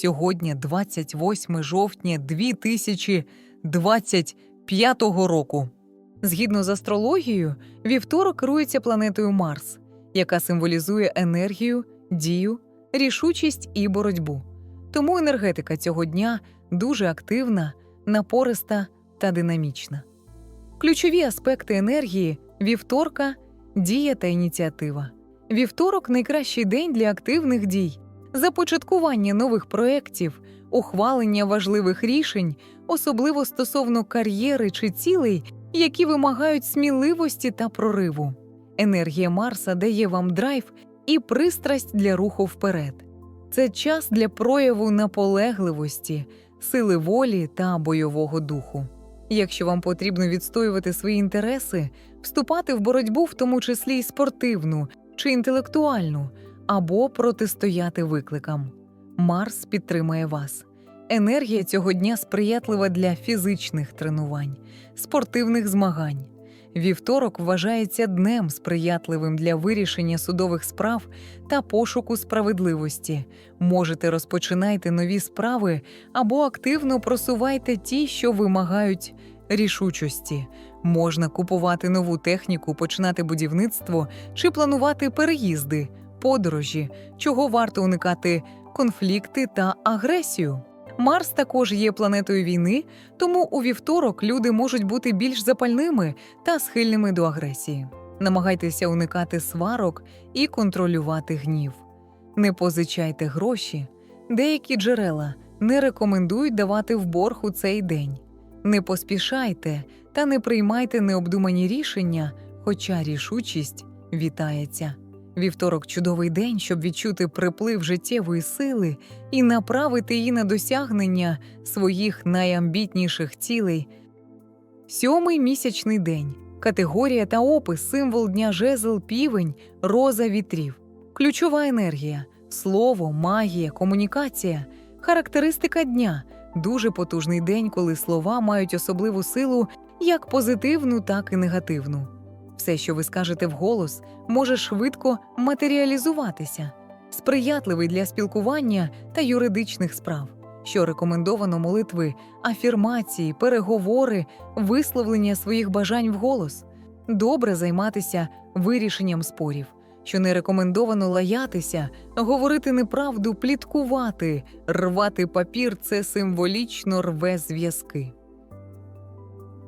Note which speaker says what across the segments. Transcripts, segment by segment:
Speaker 1: Сьогодні 28 жовтня 2025 року. Згідно з астрологією, вівторок керується планетою Марс, яка символізує енергію, дію, рішучість і боротьбу. Тому енергетика цього дня дуже активна, напориста та динамічна. Ключові аспекти енергії вівторка дія та ініціатива. Вівторок найкращий день для активних дій, започаткування нових проєктів, ухвалення важливих рішень, особливо стосовно кар'єри чи цілей, які вимагають сміливості та прориву. Енергія Марса дає вам драйв і пристрасть для руху вперед. Це час для прояву наполегливості, сили волі та бойового духу. Якщо вам потрібно відстоювати свої інтереси, вступати в боротьбу, в тому числі й спортивну чи інтелектуальну, або протистояти викликам. Марс підтримає вас. Енергія цього дня сприятлива для фізичних тренувань, спортивних змагань. Вівторок вважається днем сприятливим для вирішення судових справ та пошуку справедливості. Можете розпочинайте нові справи або активно просувайте ті, що вимагають рішучості. Можна купувати нову техніку, починати будівництво чи планувати переїзди, подорожі, чого варто уникати конфлікти та агресію. Марс також є планетою війни, тому у вівторок люди можуть бути більш запальними та схильними до агресії. Намагайтеся уникати сварок і контролювати гнів. Не позичайте гроші. Деякі джерела не рекомендують давати в борг у цей день. Не поспішайте та не приймайте необдумані рішення, хоча рішучість вітається. Вівторок чудовий день, щоб відчути приплив життєвої сили і направити її на досягнення своїх найамбітніших цілей. Сьомий місячний день. Категорія та опис, символ дня жезл, півень, роза вітрів. Ключова енергія, слово, магія, комунікація, характеристика дня. Дуже потужний день, коли слова мають особливу силу як позитивну, так і негативну. Все, що ви скажете вголос, може швидко матеріалізуватися, сприятливий для спілкування та юридичних справ, що рекомендовано молитви, афірмації, переговори, висловлення своїх бажань вголос, добре займатися вирішенням спорів, що не рекомендовано лаятися, говорити неправду, пліткувати, рвати папір це символічно рве зв'язки.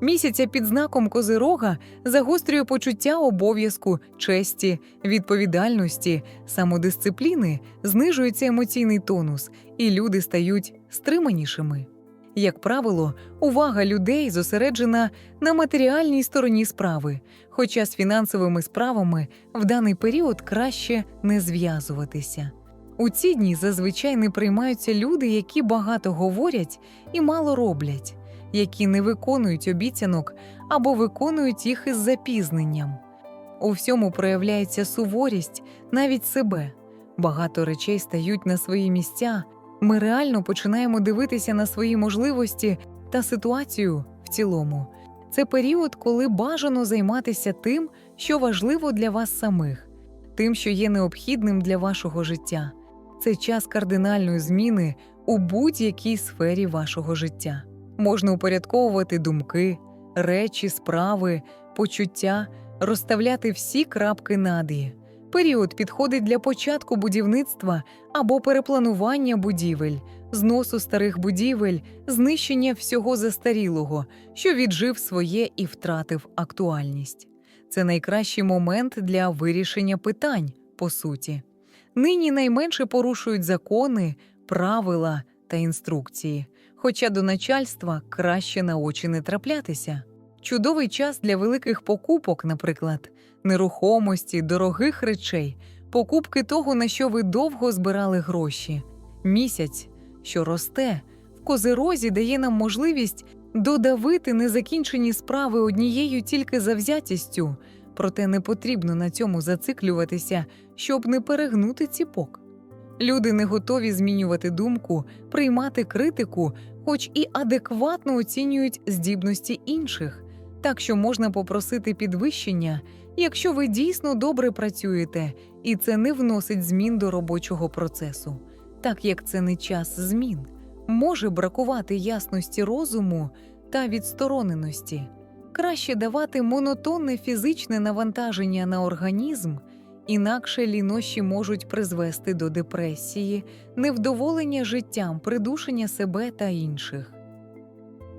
Speaker 1: Місяця під знаком Козирога загострює почуття обов'язку, честі, відповідальності, самодисципліни, знижується емоційний тонус, і люди стають стриманішими. Як правило, увага людей зосереджена на матеріальній стороні справи, хоча з фінансовими справами в даний період краще не зв'язуватися. У ці дні зазвичай не приймаються люди, які багато говорять і мало роблять які не виконують обіцянок або виконують їх із запізненням. У всьому проявляється суворість навіть себе. Багато речей стають на свої місця. Ми реально починаємо дивитися на свої можливості та ситуацію в цілому. Це період, коли бажано займатися тим, що важливо для вас самих, тим, що є необхідним для вашого життя. Це час кардинальної зміни у будь-якій сфері вашого життя. Можна упорядковувати думки, речі, справи, почуття, розставляти всі крапки над «і». Період підходить для початку будівництва або перепланування будівель, зносу старих будівель, знищення всього застарілого, що віджив своє і втратив актуальність. Це найкращий момент для вирішення питань, по суті. Нині найменше порушують закони, правила та інструкції хоча до начальства краще на очі не траплятися. Чудовий час для великих покупок, наприклад, нерухомості, дорогих речей, покупки того, на що ви довго збирали гроші. Місяць, що росте, в козирозі дає нам можливість додавити незакінчені справи однією тільки завзятістю, проте не потрібно на цьому зациклюватися, щоб не перегнути ціпок. Люди не готові змінювати думку, приймати критику, хоч і адекватно оцінюють здібності інших, так що можна попросити підвищення, якщо ви дійсно добре працюєте, і це не вносить змін до робочого процесу. так як це не час змін, може бракувати ясності розуму та відстороненості. Краще давати монотонне фізичне навантаження на організм, інакше лінощі можуть призвести до депресії, невдоволення життям, придушення себе та інших.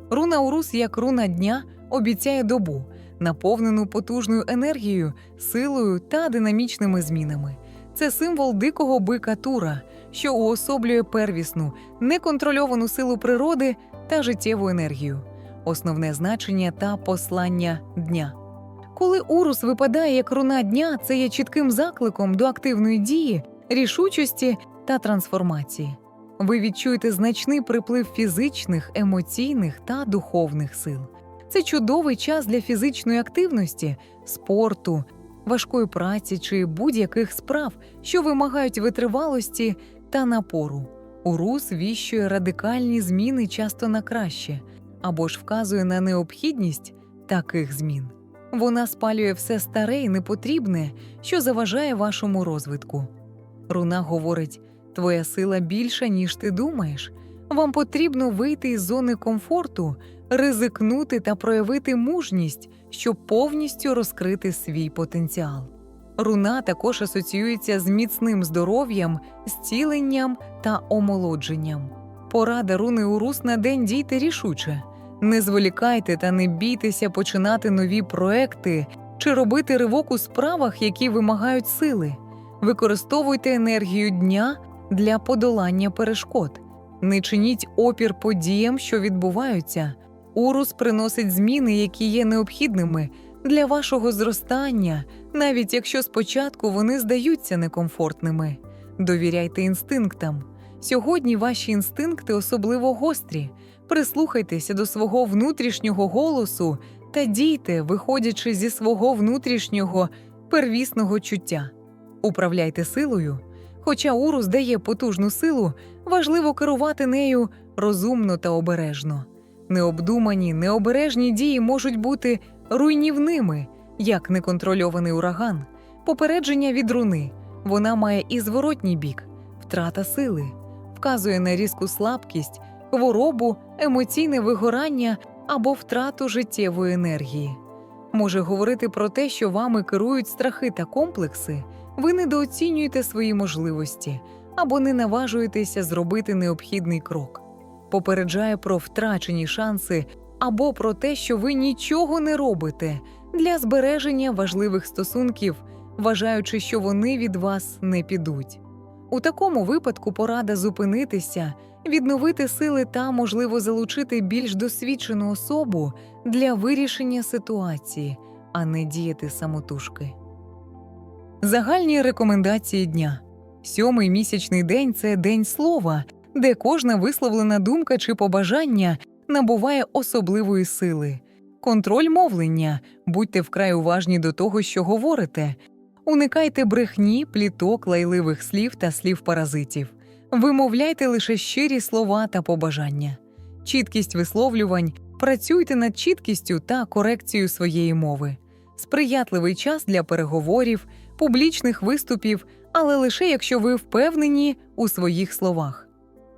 Speaker 1: Руна Урус як руна дня обіцяє добу, наповнену потужною енергією, силою та динамічними змінами. Це символ дикого бика Тура, що уособлює первісну, неконтрольовану силу природи та життєву енергію, основне значення та послання дня. Коли урус випадає як руна дня, це є чітким закликом до активної дії, рішучості та трансформації. Ви відчуєте значний приплив фізичних, емоційних та духовних сил. Це чудовий час для фізичної активності, спорту, важкої праці чи будь-яких справ, що вимагають витривалості та напору. Урус віщує радикальні зміни часто на краще або ж вказує на необхідність таких змін. Вона спалює все старе і непотрібне, що заважає вашому розвитку. Руна говорить: твоя сила більша, ніж ти думаєш. Вам потрібно вийти із зони комфорту, ризикнути та проявити мужність, щоб повністю розкрити свій потенціал. Руна також асоціюється з міцним здоров'ям, зціленням та омолодженням. Порада руни Урус на день дійте рішуче. Не зволікайте та не бійтеся починати нові проекти чи робити ривок у справах, які вимагають сили. Використовуйте енергію дня для подолання перешкод. Не чиніть опір подіям, що відбуваються. Урус приносить зміни, які є необхідними для вашого зростання, навіть якщо спочатку вони здаються некомфортними. Довіряйте інстинктам. Сьогодні ваші інстинкти особливо гострі. Прислухайтеся до свого внутрішнього голосу та дійте, виходячи зі свого внутрішнього первісного чуття. Управляйте силою. Хоча урус дає потужну силу, важливо керувати нею розумно та обережно. Необдумані, необережні дії можуть бути руйнівними, як неконтрольований ураган, попередження від руни. Вона має і зворотній бік, втрата сили, вказує на різку слабкість, хворобу, емоційне вигорання або втрату життєвої енергії. Може говорити про те, що вами керують страхи та комплекси, ви недооцінюєте свої можливості або не наважуєтеся зробити необхідний крок. Попереджає про втрачені шанси або про те, що ви нічого не робите для збереження важливих стосунків, вважаючи, що вони від вас не підуть. У такому випадку порада зупинитися, відновити сили та, можливо, залучити більш досвідчену особу для вирішення ситуації, а не діяти самотужки. Загальні рекомендації дня. Сьомий місячний день це день слова, де кожна висловлена думка чи побажання набуває особливої сили. Контроль мовлення, будьте вкрай уважні до того, що говорите. Уникайте брехні, пліток, лайливих слів та слів паразитів. Вимовляйте лише щирі слова та побажання. Чіткість висловлювань, працюйте над чіткістю та корекцією своєї мови. Сприятливий час для переговорів, публічних виступів, але лише якщо ви впевнені у своїх словах.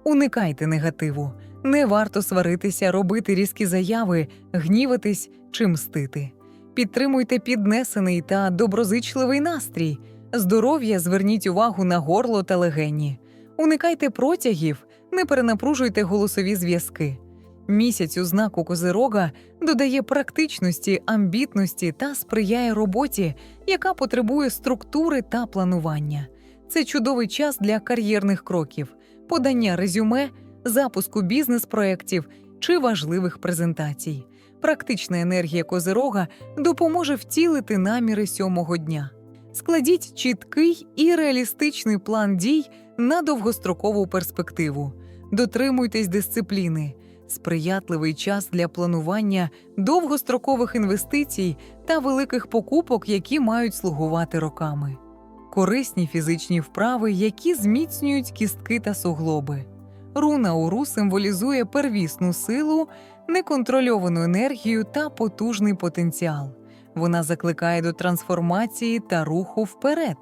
Speaker 1: Уникайте негативу. Не варто сваритися, робити різкі заяви, гніватись чи мстити. Підтримуйте піднесений та доброзичливий настрій. Здоров'я зверніть увагу на горло та легені. Уникайте протягів, не перенапружуйте голосові зв'язки. Місяць у знаку Козирога додає практичності, амбітності та сприяє роботі, яка потребує структури та планування. Це чудовий час для кар'єрних кроків, подання резюме, запуску бізнес-проєктів чи важливих презентацій. Практична енергія Козирога допоможе втілити наміри сьомого дня. Складіть чіткий і реалістичний план дій на довгострокову перспективу. Дотримуйтесь дисципліни, сприятливий час для планування довгострокових інвестицій та великих покупок, які мають слугувати роками. Корисні фізичні вправи, які зміцнюють кістки та суглоби. Руна Уру символізує первісну силу, неконтрольовану енергію та потужний потенціал. Вона закликає до трансформації та руху вперед,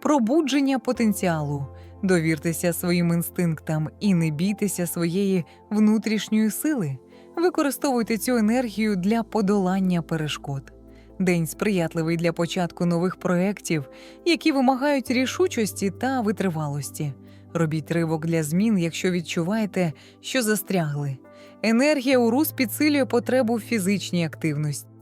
Speaker 1: пробудження потенціалу, Довіртеся своїм інстинктам і не бійтеся своєї внутрішньої сили. Використовуйте цю енергію для подолання перешкод. День сприятливий для початку нових проєктів, які вимагають рішучості та витривалості. Робіть ривок для змін, якщо відчуваєте, що застрягли. Енергія Урус підсилює потребу в фізичній активності.